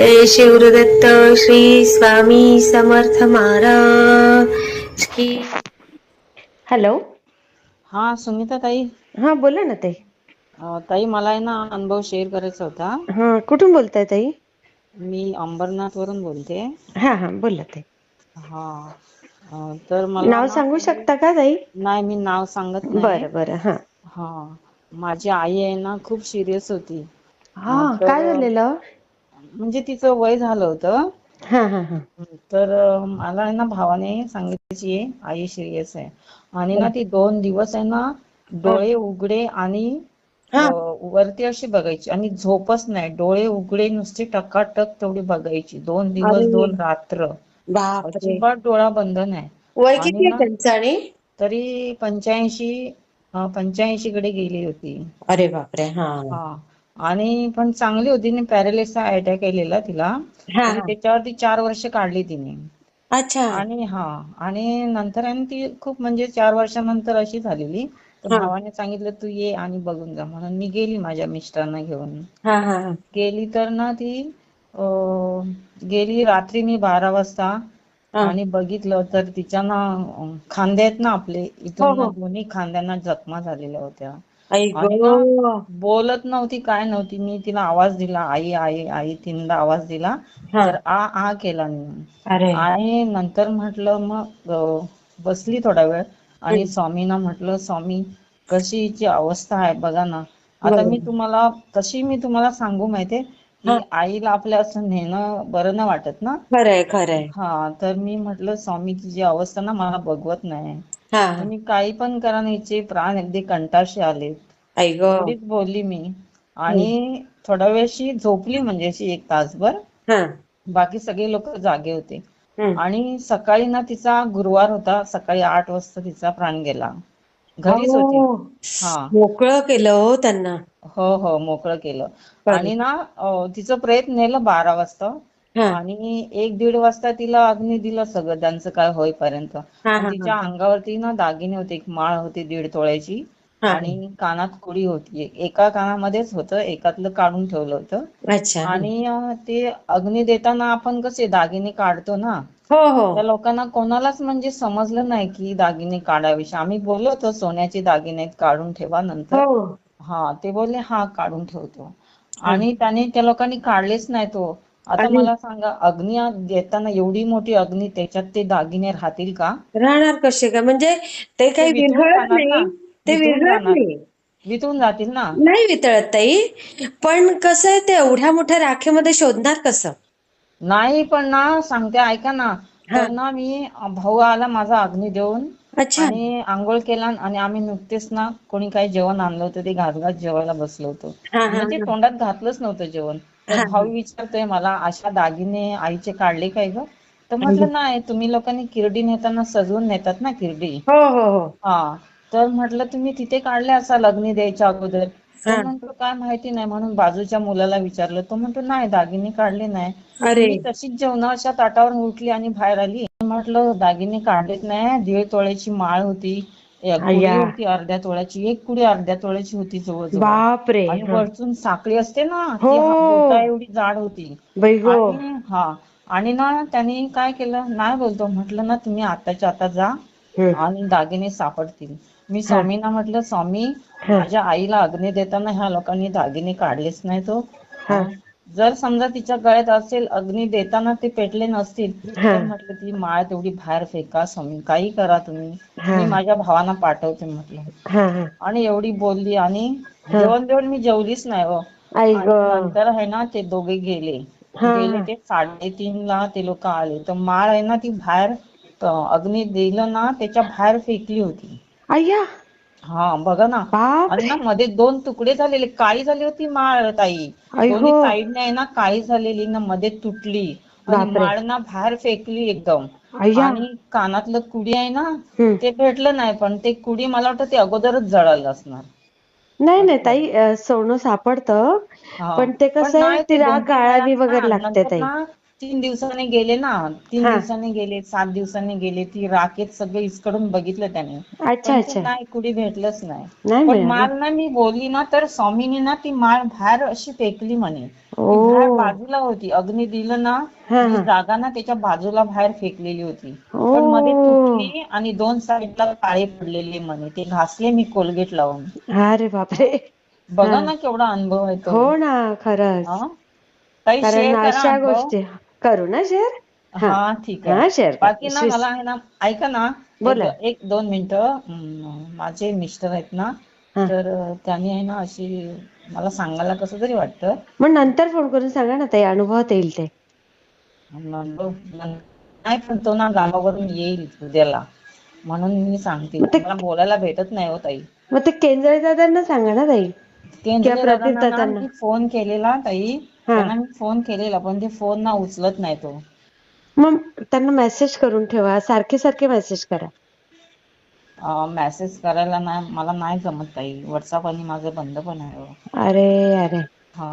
जय शिवदत्त श्री स्वामी समर्थ महाराज की. हॅलो. हा सुनीता ताई. हा बोला ना ताई. अं, ताई मला आहे ना अनुभव शेअर करायचा होता. हा कुठून बोलताय ताई? मी अंबरनाथ वरून बोलते. हा हा बोला ताई. हा अं, तर मला नाव सांगू शकता का ताई? नाही मी नाव सांगत नाही. बरं बरं हा. हा माझी आई आहे ना खूप सिरियस होती. हा काय झालेलं? म्हणजे तिचं वय झालं होतं. हा हा हा. तर अं, मला आहे ना भावाने सांगितली आहे आई सिरियस आहे. आणि ना ती दोन दिवस आहे ना डोळे उघडे आणि अं, वरती अशी बघायची. आणि झोपच नाही. डोळे उघडे नुसते टकाटक तेवढी बघायची. दोन दिवस दोन रात्र. बापरे. अजिबात डोळा बंद नाही. वय किती आहे त्यांचं आणि? तरी पंच्याऐंशी पंच्याऐंशी कडे गेली होती. अरे बापरे. हा. हा. आणि पण चांगली होती पॅरालिसचा अटॅक आलेला तिला. त्याच्यावरती चार वर्ष काढली तिने. अच्छा. आणि हा आणि नंतर ती खूप म्हणजे चार वर्षानंतर अशी झालेली. तर भावाने सांगितलं तू ये आणि बघून जा. म्हणून मी गेली माझ्या मिस्टरांना घेऊन. हा हा हा. गेली तर ना ती गेली रात्री मी बारा वाजता. आणि बघितलं तर तिच्या ना खांदे आहेत ना आपले इथून हो, ना हो. दोन्ही खांद्यांना जखमा झालेल्या होत्या. आई आणि गो. बोलत नव्हती काय नव्हती. मी तिला आवाज दिला आई आई आई तीनदा आवाज दिला. हा. तर आ आ केला मी. अरे. आणि नंतर म्हटलं मग अं, बसली थोडा वेळ. आणि स्वामींना म्हटलं स्वामी कशी हिची अवस्था आहे बघा ना. आता मी तुम्हाला कशी मी तुम्हाला सांगू माहितीये की आईला आपल्या असं नेणं बरं नाही वाटत ना. खरंय खरंय. हा तर मी म्हटलं स्वामी तिची अवस्था ना मला बघवत नाही. मी काही पण करा ना हिचे प्राण अगदी कंटाळशी आले एवढीच बोलली मी. आणि थोडा वेळशी झोपली म्हणजे अशी एक तासभर. बाकी सगळे लोक जागे होते. आणि सकाळी ना तिचा गुरुवार होता. सकाळी आठ वाजता तिचा प्राण गेला. घरीच होती. हो. मोकळं केलं हो त्यांना. हो हो मोकळं केलं. आणि ना तिचं प्रयत्न नेलं बारा वाजता. आणि एक दीड वाजता तिला अग्नी दिलं सगळं त्यांचं काय होईपर्यंत. तिच्या अंगावरती ना दागिने होते एक माळ होती दीड तोळ्याची. आणि कानात कुडी होती. एका कानामध्येच होतं एकातलं काढून ठेवलं होतं. आणि ते अग्नी देताना आपण कसे दागिने काढतो ना हो हो. त्या लोकांना कोणालाच म्हणजे समजलं नाही की दागिने काढाविषयी आम्ही बोललो होतो सोन्याचे दागिने काढून ठेवा नंतर. हो. हा ते बोलले हा काढून ठेवतो. आणि त्याने त्या लोकांनी काढलेच नाही तो. आता मला सांगा अग्नी देताना एवढी मोठी अग्नी त्याच्यात ते दागिने राहतील का? राहणार कसे का? म्हणजे ते काही विरघळत. नाही. ते विरघळत. नाही. वितळून जातील ना? नाही वितळत ताई. पण कसं आहे ते एवढ्या मोठ्या राखेमध्ये शोधणार कसं? नाही पण ना सांगते ऐका ना. तर ना मी भाऊ आला माझा अग्नी देऊन. अच्छा. आणि आंघोळ केला आणि आम्ही नुकतेच ना कोणी काही जेवण आणलं होतं ते घात घात जेवायला बसलो होतो. म्हणजे तोंडात घातलंच नव्हतं जेवण. तर भाऊ विचारतोय मला अशा दागिने आईचे काढले काय ग? तर म्हटलं नाही तुम्ही लोकांनी किरडी नेताना सजवून नेतात ना किरडी. हो हो हो. हा. तर म्हटलं तुम्ही तिथे काढले असाल अग्नी द्यायच्या अगोदर. म्हणतो काय माहिती नाही. म्हणून बाजूच्या मुलाला विचारलं. तो म्हणतो नाही दागिने काढले नाही. अरे. तशीच जेवणाच्या ताटावर उठली आणि बाहेर आली. म्हटलं दागिने काढलेत नाही दीड तोळ्याची माळ होती. होती अर्ध्या तोळ्याची एक कुडी अर्ध्या तोळ्याची होती जवळजवळ. बापरे. आणि वरतून साखळी असते ना ती हा. बोटा एवढी जाड होती. आणि हा आणि ना त्यांनी काय केलं नाही बोलतो म्हटलं ना तुम्ही आताच्या आता जा. आणि दागिने सापडतील. मी स्वामींना म्हटलं स्वामी माझ्या आईला अग्नी देताना ह्या लोकांनी दागिने काढलेच नाही तो हा. जर समजा तिच्या गळ्यात असेल अग्नी देताना ते पेटले नसतील. तर म्हटलं ती माळ तेवढी बाहेर फेका स्वामी काही करा तुम्ही. मी माझ्या भावांना पाठवते म्हटलं. आणि एवढी बोलली आणि जेवण जेवण मी जेवलीच नाही हो. नंतर आहे ना ते दोघे गेले. गेले ते साडेतीन ला ते लोक आले. तर माळ आहे ना ती बाहेर अग्नी दिलं ना त्याच्या बाहेर फेकली होती. हा बघा ना. बाप आणि ना मध्ये दोन तुकडे झालेले काळी झाली होती माळ ताई. आई दोन्ही साईडने आहे ना काळी झालेली ना मध्ये तुटली. आणि माळ ना बाहेर फेकली एकदम. अय्या आणि कानातलं कुडी आहे ना हम्म. ते भेटलं नाही पण ते कुडी मला वाटतं ते अगोदरच जळालं असणार. नाही नाही ताई अ, सोनं सापडतं. हा. पण ते कसं आहे नाही, ती ते राख दोन-तीन गाळावी वेळा वगैरे ना, लागते नंतर ताई. ना, तीन दिवसांनी गेले ना. तीन हा. दिवसांनी गेले सात दिवसांनी गेले. ती राखेत सगळे इसकडून बघितलं त्याने. अच्छा पण ते अच्छा. नाही कुडी भेटलंच नाही. नाही पण मिळालं. माल ना मी बोलली ना तर स्वामीने ना ती माळ बाहेर अशी फेकली म्हणे. ती ओ. बाहेर बाजूला होती. अग्नी दिलं ना हा ती हा. जागा ना त्याच्या बाजूला बाहेर फेकलेली होती. पण मध्ये तुटली आणि दोन साईडला काळे पडलेले म्हणे. ते घासले मी कोलगेट लावून. अरे बापरे. बघा हा. ना केवढा अनुभव आहे तो हो ना खरंच. हा? काही कारण शेअर करा अशा अनुभव. गोष्टी करू ना शेअर हा. ठीक हा आहे बाकी ना मला आहे ना ऐका ना एक बोला. एक दोन मिनिटं. अं, माझे मिस्टर आहेत ना हा. तर अं, त्यांनी आहे ना अशी मला सांगायला कसं तरी वाटतं. मग नंतर फोन करून सांगा ना ताई अनुभवात येईल ते. नाही पण तो ना गावावरून येईल उद्याला. म्हणून मी सांगते. मग ते मला बोलायला भेटत नाही हो ताई. मग ते केंद्रे दादांना सांगा ना ताई. केंद्रे किंवा प्रदीप दादांना ना दादांना. मी फोन केलेला ताई. त्यांना मी फोन केलेला पण ते फोन ना उचलत नाही तो. मग त्यांना मेसेज करून ठेवा सारखे सारखे मेसेज करा. मेसेज करायला नाही मला नाही जमत ताई. व्हॉट्सअप आणि माझं बंद पण आहे हो. अरे अरे. हा.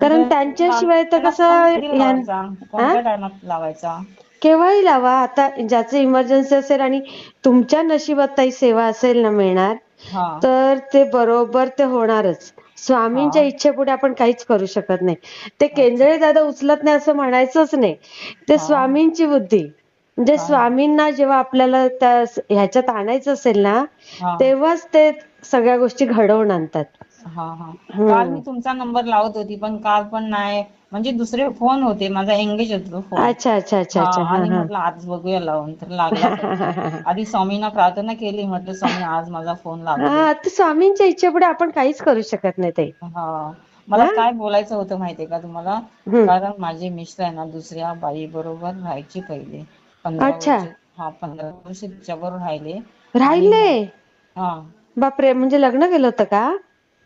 कारण म्हणजे त्यांच्याशिवाय तर कसं ह्यां- लावायचा? कोणत्या टायमात लावायचा? केव्हाही लावा. आता ज्याचं इमर्जन्सी असेल आणि तुमच्या नशिबात ताई सेवा असेल ना मिळणार हा. तर ते बरोबर ते होणारच. स्वामींच्या हा. इच्छेपुढे आपण काहीच करू शकत नाही. ते केंद्रे दादा उचलत नाही असं म्हणायचंच नाही. ते हा. स्वामींची बुद्धी. म्हणजे हा. स्वामींना जेव्हा आपल्याला त्या ह्याच्यात आणायचं असेल ना हा. तेव्हाच ते सगळ्या गोष्टी घडवून आणतात. हा हा. हम्म. काल मी तुमचा नंबर लावत होती पण काल पण नाही. म्हणजे दुसरे फोन होते माझा एंगेज होतो फोन अच्छा अच्छा अच्छा हा अच्छा. हा आणि हा म्हटलं आज बघूया लावून. तर लागला पण. आधी स्वामींना प्रार्थना केली म्हटलं स्वामी आज माझा फोन लागू दे हा तर स्वामींच्या इच्छेपुढे आपण काहीच करू शकत नाही ताई हा. मला हा? काय बोलायचं होतं माहितीये का तुम्हाला? हम्म. कारण माझे मिस्टर आहे ना दुसऱ्या बाई बरोबर राहायचे पहिले. पंधरा अच्छा. वर्ष हा पंधरा वर्ष तिच्याबरोबर राहिले. राहिले? हा. बापरे म्हणजे लग्न केलं होतं का?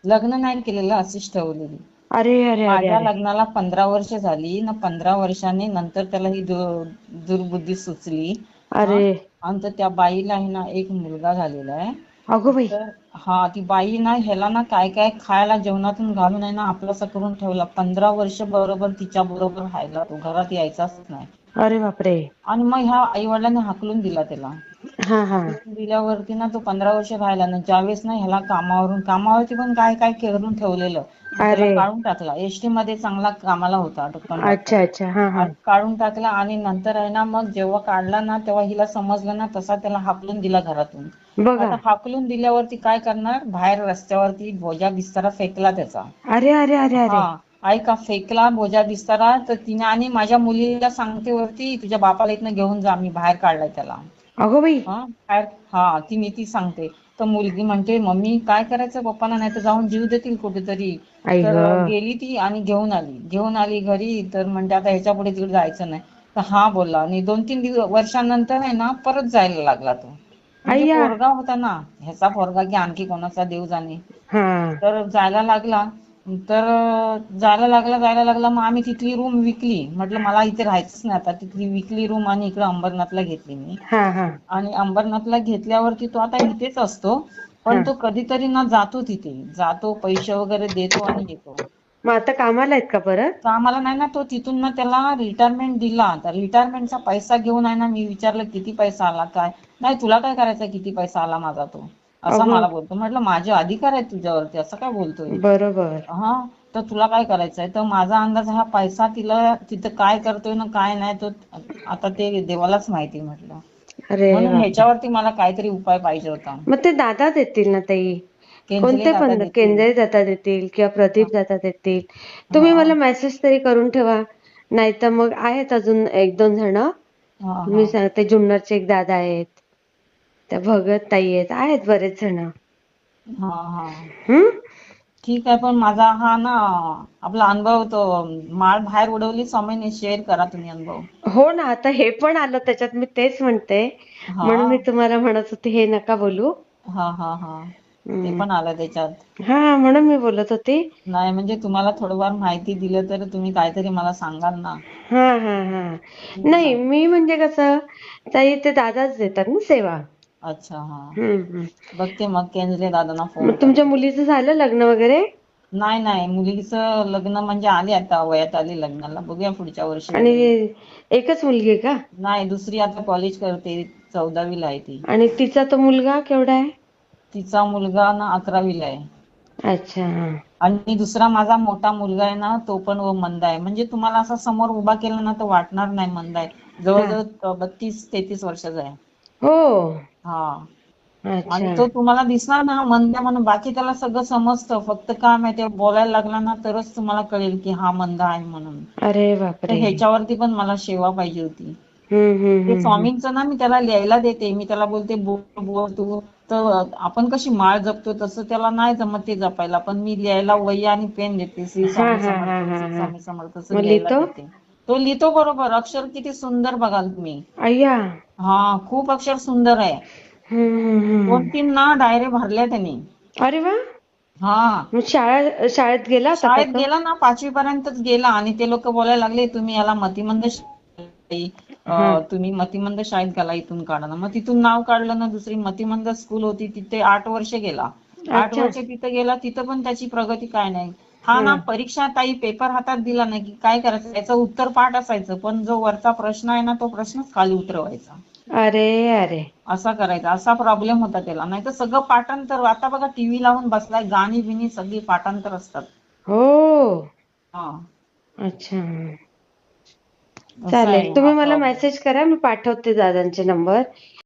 लग्न नाही केलेलं अशीच ठेवलेली. अरे अरे माझ्या लग्नाला पंधरा वर्ष झाली. ना पंधरा वर्षांनी नंतर त्याला ही दुर्बुद्धी सुचली. अरे. आणि त्या बाईला आहे ना एक मुलगा झालेला आहे. अगो बाई. हा ती बाई ना ह्याला ना काय काय खायला जेवणातून घालून आहे ना आपलासा करून ठेवला. पंधरा वर्ष बरोबर तिच्या बरोबर राहायला तो. घरात यायचाच नाही. अरे बापरे. आणि मग ह्या आई वडिलांनी हाकलून दिला त्याला. हा हा. दिल्यावरती ना तो पंधरा वर्ष राहिला ना ज्यावेळेस ना ह्याला कामावरून कामावरती पण काय काय करून ठेवलेलं. त्याला अरे. काढून टाकला. एसटी मध्ये चांगला कामाला होता कंडक्टर अच्छा अच्छा. हा हा. आणि काढून टाकला आणि नंतर आहे ना मग जेव्हा काढला ना तेव्हा हिला समजलं ना तसा त्याला हाकलून दिला घरातून. बघा. आता हाकलून दिल्यावरती काय करणार? बाहेर रस्त्यावरती बोजा बिस्तारा फेकला त्याचा. अरे अरे अरे अरे. हा. ऐका फेकला बोजा बिस्तारा? तर तिने आणि माझ्या मुलीला सांगते वरती तुझ्या बापाला इथनं घेऊन जा मी बाहेर काढलाय त्याला. अगो बाई. हा बाहेर हा तिने ती सांगते. तर मुलगी म्हणते मम्मी काय करायचं पप्पाला नाही तर जाऊन जीव देतील कुठेतरी. आई तर गं. गेली ती आणि घेऊन आली. घेऊन आली घरी तर म्हणते आता ह्याच्या पुढे तिकडे जायचं नाही. तर हा बोलला. आणि दोन तीन दिवस वर्षानंतर आहे ना परत जायला लागला तो. म्हणजे अय्या. पोरगा होता ना ह्याचा पोरगा की आणखी कोणाचा देव जाणे. हा. तर जायला लागला. तर जायला लागला जायला लागला मग आम्ही तिथली रूम विकली. म्हटलं मला इथे राहायचंच नाही आता. तिथली विकली रूम आणि इकडे अंबरनाथला घेतली मी. हा हा. आणि अंबरनाथला घेतल्यावरती तो आता इथेच असतो. पण. तो कधीतरी ना जातो तिथे. जातो पैसे वगैरे देतो आणि येतो मग आता कामाला आहेत का परत? नाही ना. तो तिथून ना त्याला रिटायरमेंट दिला. तर रिटायरमेंटचा पैसा घेऊन आहे ना मी विचारलं किती पैसा आला काय? नाही तुला काय करायचं किती पैसा आला माझा तो? असा. मला बोलतो. म्हटलं माझे अधिकार आहेत तुझ्यावरती असं काय बोलतोय? बरोबर. हा तर तुला काय करायचंय? तर माझा अंदाज हा पैसा तिला तिथं काय करतोय ना काय नाही तो आता ते देवालाच माहिती म्हटलं. अरे म्हणून. ह्याच्यावरती मला काहीतरी उपाय पाहिजे होता. मग ते दादा देतील ना ताई? कोणते पण देतील. केंद्रे दादा देतील किंवा प्रदीप दादा देतील. तुम्ही. मला मेसेज तरी करून ठेवा. नाही तर मग आहेत अजून एक दोन जण. मी सांगते जुन्नरचे एक दादा आहेत. त्या भगत ताई आहेत. आहेत बरेच जण. हा हा. हम्म ठीक आहे पण माझा हा ना आपला अनुभव तो माळ बाहेर उडवली स्वामीने शेअर करा तुम्ही अनुभव. हो ना आता हे पण आलं त्याच्यात मी तेच म्हणते. हा. म्हणून मी तुम्हाला म्हणत होते हे नका बोलू. हा हा हा. ते. पण आलं त्याच्यात. हा म्हणून मी बोलत होती. नाही म्हणजे तुम्हाला थोडंफार माहिती दिलं तर तुम्ही काहीतरी मला सांगाल ना. हा हा हा. नाही मी म्हणजे कसं ताई ते दादाच देतात ना सेवा. अच्छा हा. हम्म, हम्म. बघते मग केंद्रे दादांना फोन मग तुमच्या मुलीचं झालं लग्न वगैरे? नाही नाही. मुलीचं लग्न म्हणजे आली आता वयात आली लग्नाला. बघूया पुढच्या वर्षी. आणि एकच मुलगी आहे का? नाही दुसरी आता कॉलेज करते. चौदावीला आहे ती. आणि तिचा तो मुलगा केवढा आहे? तिचा मुलगा ना अकरावीला आहे. अच्छा हा. आणि दुसरा माझा मोठा मुलगा आहे ना तो पण व मंद आहे. म्हणजे तुम्हाला असा समोर उभा केला ना तर वाटणार नाही मंद आहे. जवळजवळ बत्तीस तेहतीस वर्षाचा आहे. हो. हा. आणि तो तुम्हाला दिसणार ना मंद म्हणून. बाकी त्याला सगळं समजतं. फक्त काय माहितीये बोलायला लागला ना तरच तुम्हाला कळेल की हा मंद आहे म्हणून. अरे तर बापरे ह्याच्यावरती पण मला सेवा पाहिजे होती. हम्म हम्म ते हम्म स्वामींचं ना मी त्याला लिहायला देते. मी त्याला बोलते बोल बोल तू तर आपण कशी माळ जपतो तसं त्याला नाही जमत ते जपायला. पण मी लिहायला वही आणि पेन देते. श्री स्वामी हा, हा, समर्थ हा, श्री हा. स्वामी समर्थ असं मग लिहायला? देते. तो लिहितो बरोबर. अक्षर किती सुंदर बघाल तुम्ही. अय्या. हा खूप अक्षर सुंदर आहे. हम्म ना डायरे भरल्या त्यांनी. अरे वा. हा. मग शाळा शाळेत गेला होता का शाळेत तो? गेला ना पाचवी पर्यंतच गेला आणि ते लोक बोलायला लागले तुम्ही याला मतिमंद शाळेत, अं, तुम्ही मतिमंद शाळेत घाला इथून काढा ना. मग तिथून नाव काढलं ना दुसरी मतिमंद स्कूल होती तिथे आठ वर्ष गेला. आठ अच्छा. वर्ष तिथे गेला तिथं पण त्याची प्रगती काय नाही. हा ना परीक्षा ताई पेपर हातात दिला ना की काय करायचं? त्याचं उत्तर पाठ असायचं पण जो वरचा प्रश्न आहे ना तो प्रश्नच खाली उतरवायचा. अरे अरे. असा करायचा असा प्रॉब्लेम होता त्याला. नाही तर सगळं पाठांतर आता बघा टीव्ही लावून बसलाय गाणी बिणी सगळी पाठांतर असतात. हो. हा. अच्छा. चालेल. तुम्ही मला. मेसेज करा मी पाठवते दादांचे नंबर